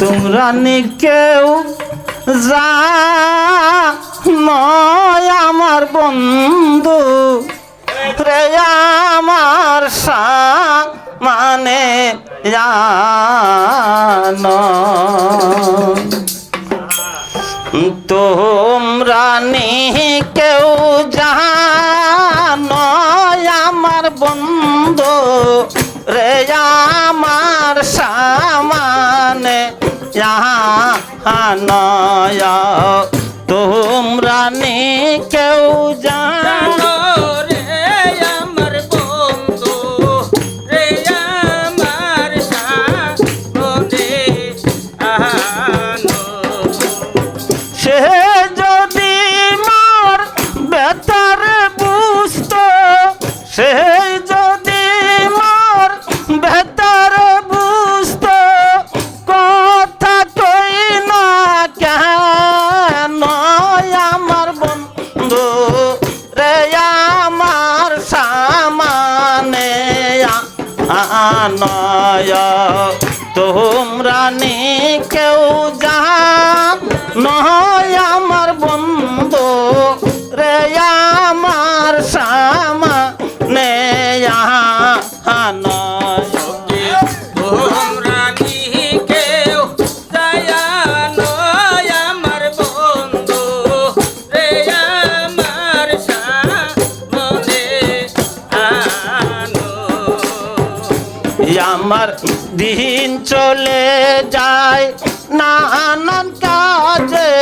তোমরা কেউ নয় আমার বন্ধু আমার সা মানে তোমরা নি কেউ জানো আমার বন্ধু, রে আমার সামানে জানয় তোমরা নি কেউ জানো আনয় তোমরা নে কেউ জান নয় আমার বন্ধু আমার দিন চলে যায় নানান কাজে।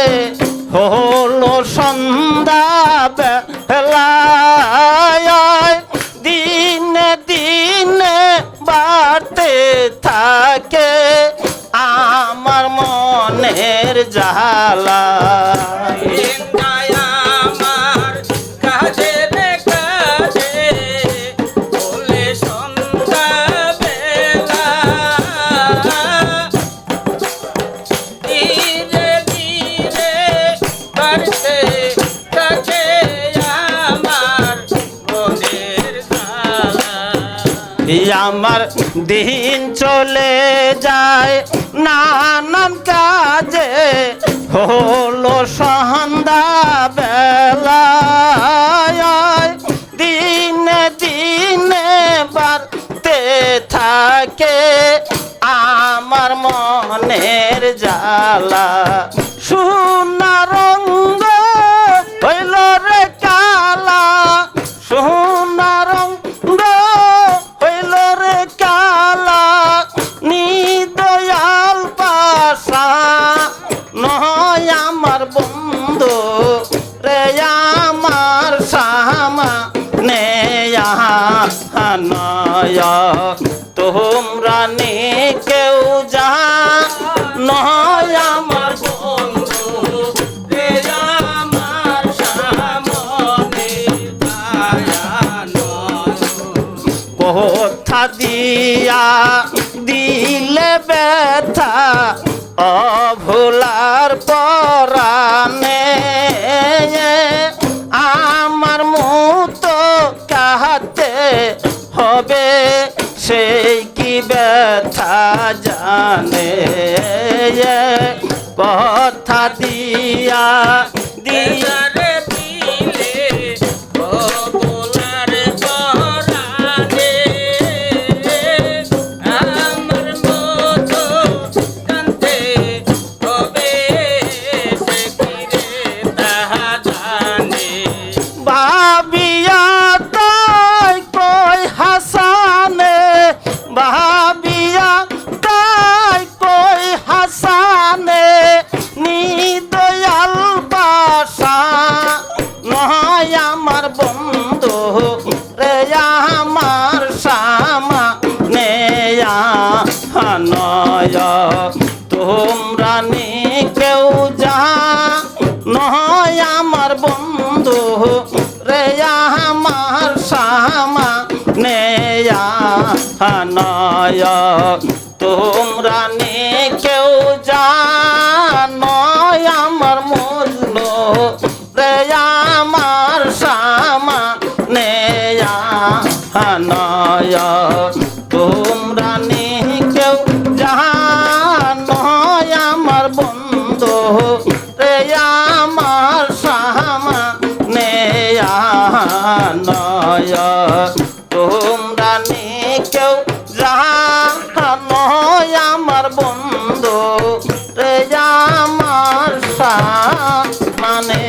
হলো সন্ধ্যা দিনে দিনে বাড়তে থাকে আমার মনের জ্বালা। আমার দিন চলে যায়, নানান কাজে হলো সন্ধ্যা বেলায়। দিনে দিনে বাড়তে থাকে আমার মনের জ্বালা। সোনা আমার বন্ধু, রে আমার সামা নেয়া তোমরা নে কেউ যা নয় আমার বন্ধু আমার দিয়া দিলে ব্যথা অভুলার পর আমার মতো কাহাতে হবে? সেই কি ব্যথা জানে? কথা দিয়া দিয়া আমার সামা নেয়া হানয়। তোমরা নি কেউ যা নয় আমার বন্ধু রে আমার সামা নেয়া হানয়। তোমরা নয় তোমরা নি কেউ যাহা নয় আমার বন্ধু রে আমার সামা নে নয়। তোমরা নি কেউ যাহা নয় আমার বন্ধু রে আমার সামা মানে